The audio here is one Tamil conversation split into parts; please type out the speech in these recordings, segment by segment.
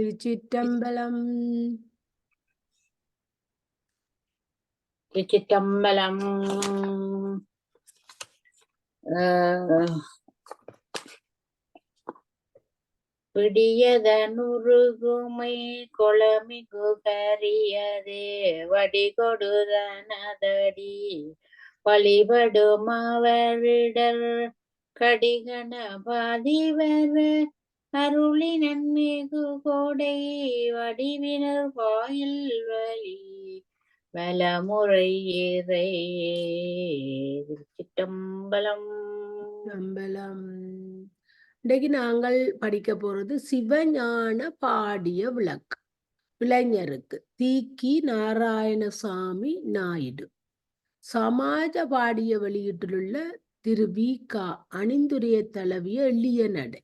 திருச்சிற்றம்பலம். திருச்சிற்றம்பலம். பிடியதனுருகுமை கொளமிகு கரியதே வடிகொடுதனதடி வழிபடும் அவரிடர் கடிகண பாதிவர் அருளி நன்மிகு கோடை வடிவினர் வாயில் வழி வலமுறை இறை அம்பலம் இன்றைக்கு நாங்கள் படிக்க போறது சிவஞான பாடிய விளக்கு. இளைஞருக்கு தீக்கி நாராயணசாமி நாயுடு. சமாஜ பாடிய வெளியீட்டிலுள்ள திரு. வி. கா. அணிந்துரைய தளவிய எளிய நடை.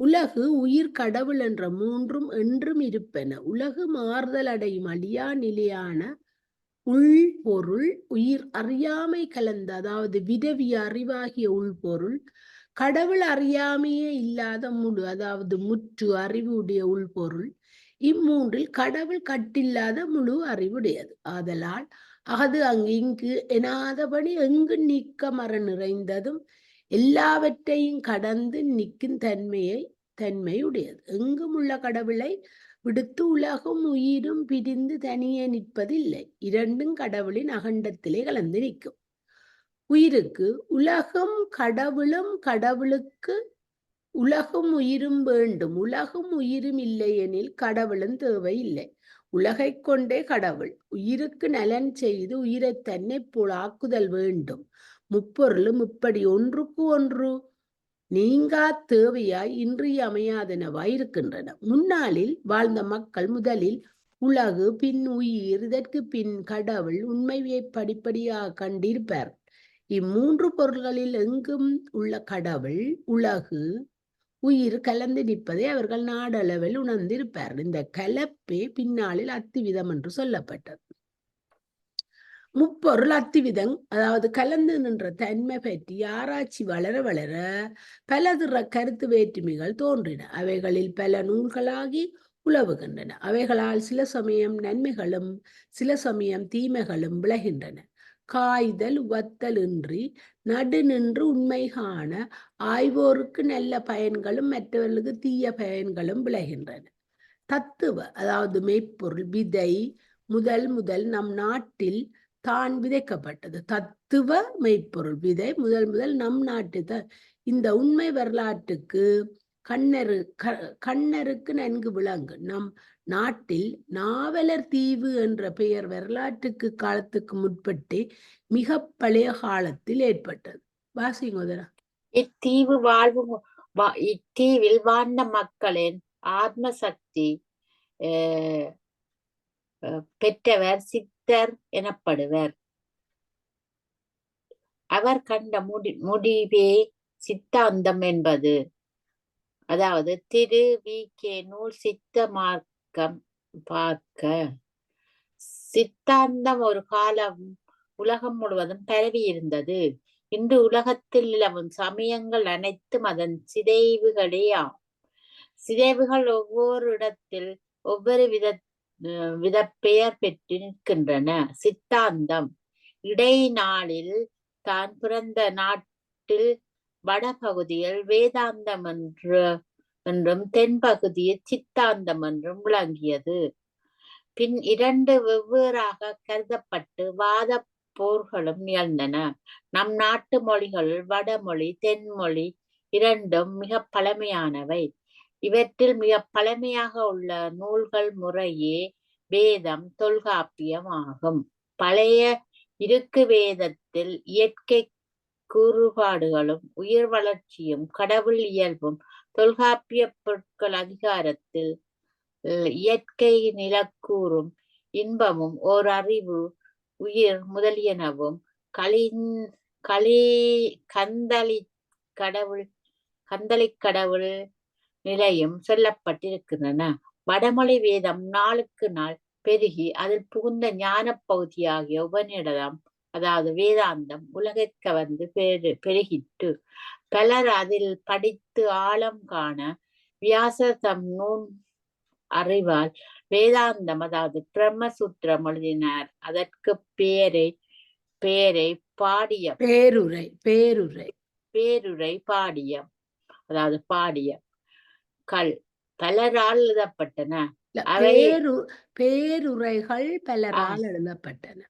உலகு உயிர் கடவுள் என்ற மூன்றும் என்றும் இருப்பென. உலகு மாறுதல் அடையும் அழியா நிலையான உள்பொருள் உயிர் அறியாமை கலந்த அதாவது விதவி அறிவாகிய உள்பொருள் கடவுள் அறியாமையே இல்லாத முழு அதாவது முற்று அறிவு உடைய உள்பொருள் இம்மூன்றில் கடவுள் கட்டில்லாத முழு அறிவுடையது. ஆதலால் அது அங்கு இங்கு எனாதபடி எங்கு நீக்க மர நிறைந்ததும் எல்லாவற்றையும் கடந்து நிற்கும் தன்மையை தன்மையுடையது. எங்கும் உள்ள கடவுளை விடுத்து உலகும் உயிரும் பிரிந்து தனியே நிற்பதில்லை. இரண்டும் கடவுளின் அகண்டத்திலே கலந்து நிற்கும் உயிருக்கு உலகம் கடவுளும் கடவுளுக்கு உலகும் உயிரும் வேண்டும். உலகும் உயிரும் இல்லை எனில் கடவுளும் தேவை இல்லை உலகை கொண்டே கடவுள். உயிருக்கு நலன் செய்து உயிரை தன்னை போல் ஆக்குதல் வேண்டும். முப்பொருளும் இப்படி ஒன்றுக்கு ஒன்று நீங்கா தேவையாய் இன்றியமையாதனவாய் இருக்கின்றன. முன்னாளில் வாழ்ந்த மக்கள் முதலில் உலகு பின் உயிர் இதற்கு பின் கடவுள் உண்மையை படிப்படியாக கண்டிருப்பார். இம்மூன்று பொருள்களில் எங்கும் உள்ள கடவுள் உலகு உயிர் கலந்து நிற்பதை அவர்கள் நாடளவில் உணர்ந்திருப்பார் இந்த கலப்பே பின்னாளில் அத்திவிதம் என்று சொல்லப்பட்டது. முப்பொருள் அத்திவிதம் அதாவது கலந்து நின்ற தன்மை பற்றி ஆராய்ச்சி வளர வளர பலதிற கருத்து வேற்றுமைகள் தோன்றின. அவைகளில் பல நூல்களாகி உழவுகின்றன அவைகளால் சில சமயம் நன்மைகளும் சில சமயம் தீமைகளும் விளைகின்றன காய்தல் உவத்தல் இன்றி நடு நின்று உண்மை காண ஆய்வோருக்கு நல்ல பயன்களும் மற்றவர்களுக்கு தீய பயன்களும் விளைகின்றன தத்துவ அதாவது மெய்ப்பொருள் விதை முதல் முதல் நம் நாட்டில் தான் விதைக்கப்பட்டது. தத்துவ மெய்ப்பொருள் விதை முதல் முதல் நம் நாட்டு இந்த உண்மை வரலாற்றுக்கு கண்ணரு கண்ணருக்கு நன்கு விளங்கு. நம் நாட்டில் நாவலர் தீவு என்ற பெயர் வரலாற்றுக்கு காலத்துக்கு முற்பட்டு மிக பழைய காலத்தில் ஏற்பட்டது. வாசிங்கோதரா இத்தீவு வாழ்வு இத்தீவில் வாழ்ந்த மக்களின் ஆத்ம சக்தி பெற்றவர் சித்தர் எனப்படுவர். அவர் கண்ட முடி முடிவே சித்தாந்தம் என்பது. அதாவது திரு வி. கே. நூல் சித்த மார்க்கம் பார்க்க. சித்தாந்தம் ஒரு காலம் உலகம் முழுவதும் பரவி இருந்தது. இன்று உலகத்தில் நிலவும் சமயங்கள் அனைத்தும் அதன் சிதைவுகளேயாம் சிதைவுகள் ஒவ்வொரு இடத்தில் ஒவ்வொரு வித விதப்பெயர் பெயர் பெற்று நிற்கின்றன. சித்தாந்தம். இடைநாளில் தான் பிறந்த நாட்டில் வடபகுதியில் வேதாந்தம் என்று என்றும் தென்பகுதியில் சித்தாந்தம் என்றும் விளங்கியது. பின் இரண்டு வெவ்வேறாக கருதப்பட்டு வாத போர்களும் நிகழ்ந்தன. நம் நாட்டு மொழிகள் வடமொழி தென்மொழி இரண்டும் மிக பழமையானவை. இவற்றில் மிக பழமையாக உள்ள நூல்கள் முறையே வேதம் தொல்காப்பியம் ஆகும். பழைய இருக்கு வேதத்தில் இயற்கை கூறுபாடுகளும் உயிர் வளர்ச்சியும் கடவுள் இயல்பும் தொல்காப்பிய பொருட்கள் அதிகாரத்தில் இயற்கை நிலக்கூறும் இன்பமும் ஓர் அறிவு உயிர் முதலியனவும் களின் களி கந்தளி கடவுள் கந்தளி கடவுள் நிலையும் சொல்லப்பட்டிருக்கின்றன. வடமொழி வேதம் நாளுக்கு நாள் பெருகி அதில் புகுந்த ஞான பகுதியாகிய உபநிடதம் அதாவது வேதாந்தம் உலகிற்கு வந்து பெரு பெருகிட்டு பலர் அதில் படித்து ஆழம் காண வியாச தம் அறிவால் வேதாந்தம் அதாவது பிரம்மசூத்திரம் எழுதினார். அதற்கு பேரை பேரை பாடிய பேருரை பேருரை. பேருரை பாடியம். அதாவது பாடிய கள் பலரால் எழுதப்பட்டன. பேருரைகள் பலரால் எழுதப்பட்டன.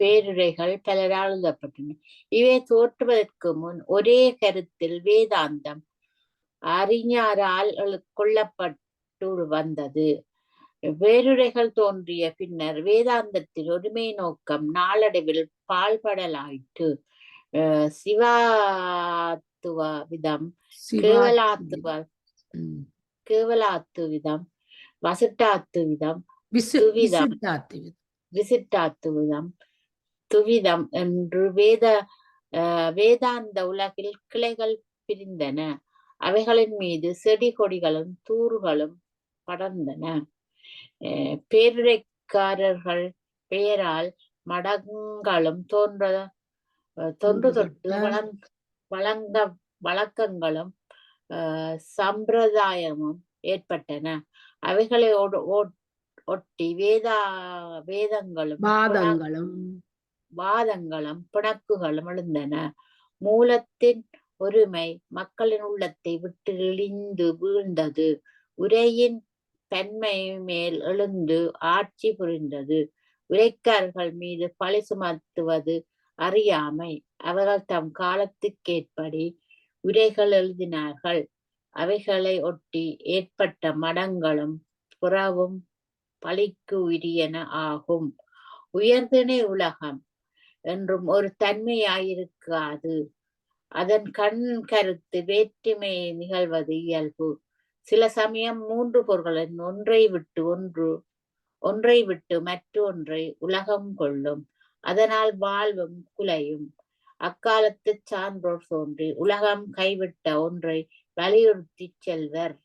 பேருரைகள் பலரால் எழுதப்பட்டன. இவை தோற்றுவதற்கு முன் ஒரே கருத்தில் வேதாந்தம் அறிஞரால் கொள்ளப்பட்டு வந்தது. வேருரைகள் தோன்றிய பின்னர் வேதாந்தத்தின் ஒருமை நோக்கம் நாளடைவில் பால்படலாயிற்று சிவாத்துவ விதம் கேவலாத்துவ ம். கேவலாத்து விதம் வசிட்டாத்து விதம் விசு- துவிதம். விசிட்டாத்துவிதம். விசிட்டாத்து விதம் துவிதம் என்று வேத வேதாந்த உலகில் கிளைகள் பிரிந்தன அவைகளின் மீது செடி கொடிகளும் தூறுகளும் படர்ந்தன அஹ் பேருரைக்காரர்கள் பெயரால் மடங்களும் தோன்ற தொன்று தொட்டு. வழங் வழங்க வழக்கங்களும் அஹ் சம்பிரதாயமும் ஏற்பட்டன. அவைகளை ஒடு- ஒட்- ஒட்டி வேதா வேதங்களும் வாதங்களும். வாதங்களும் பிணக்குகளும் எழுந்தன. மூலத்தின் ஒருமை மக்களின் உள்ளத்தை விட்டு இழிந்து வீழ்ந்தது. உரையின் தன்மை மேல் எழுந்து ஆட்சி புரிந்தது. உரைக்காரர்கள் மீது பழி சுமத்துவது அறியாமை. அவர்கள் தம் காலத்துக்கேற்படி உரைகள் எழுதினார்கள். அவைகளை ஒட்டி ஏற்பட்ட மடங்களும் புறவும் பழிக்கு உரியன ஆகும். உயர்திணை உலகம் என்றும் ஒரு தன்மையாயிருக்காது. அதன் கண் கருத்து வேற்றுமை நிகழ்வது இயல்பு. சில சமயம் மூன்று பொருள்களின் ஒன்றை விட்டு ஒன்று ஒன்றை விட்டு மற்றொன்றை உலகம் கொள்ளும். அதனால் வாழ்வும் குலையும். அக்காலத்து சான்றோர் தோன்றி உலகம் கைவிட்ட ஒன்றை வலியுறுத்திச் செல்வர்.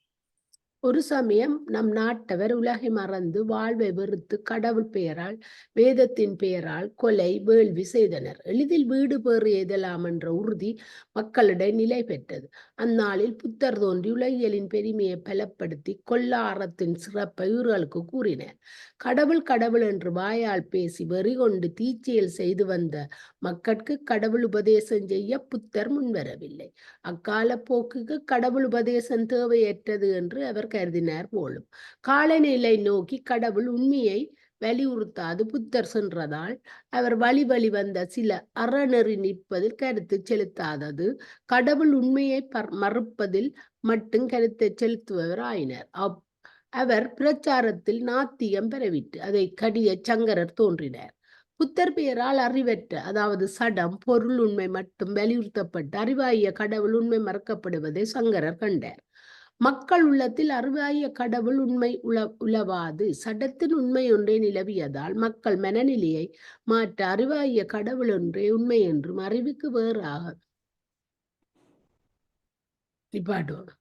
ஒரு சமயம் நம் நாட்டவர் உலகை மறந்து வாழ்வை வெறுத்து கடவுள் பெயரால் வேதத்தின் பெயரால் கொலை வேள்வி செய்தனர். எளிதில் வீடு பேறு எய்தலாம் என்ற உறுதி மக்களிடையே நிலை பெற்றது. அந்நாளில் புத்தர் தோன்றி உலகியலின் பெருமையை பலப்படுத்தி கொல்லாரத்தின் சிறப்பை உயிர்களுக்கு கூறினர். கடவுள் கடவுள் என்று வாயால் பேசி வெறி கொண்டு தீச்செயல் செய்து வந்த மக்களுக்கு கடவுள் உபதேசம் செய்ய புத்தர் முன்வரவில்லை. அக்கால போக்குக்கு கடவுள் உபதேசம் தேவையற்றது என்று அவர் கருதினார் போலும். காலநிலை நோக்கி கடவுள் உண்மையை வலியுறுத்தாது புத்தர் சென்றதால் அவர் வழி வழி வந்த சில அறநெறி நிற்பதில் கருத்து செலுத்தாதது. கடவுள் உண்மையை மறுப்பதில் மட்டும் கருத்தை செலுத்துபவர் ஆயினர் அவ் அவர் பிரச்சாரத்தில் நாத்தியம் பெறவிட்டு அதை கடிய சங்கரர் தோன்றினார். புத்தர் பெயரால் அறிவற்ற அதாவது சடம் பொருள் உண்மை மட்டும் வலியுறுத்தப்பட்டு அறிவாகிய கடவுள் உண்மை மறக்கப்படுவதை சங்கரர் கண்டார். மக்கள் உள்ளத்தில் அருவாய கடவுள் உண்மை உல உலவாது சடத்தின் உண்மை ஒன்றே நிலவியதால் மக்கள் மனநிலையை மாற்ற அருவாய கடவுள் ஒன்றே உண்மை என்றும் அறிவுக்கு வேறாக நிப்பாட்டுவோம்.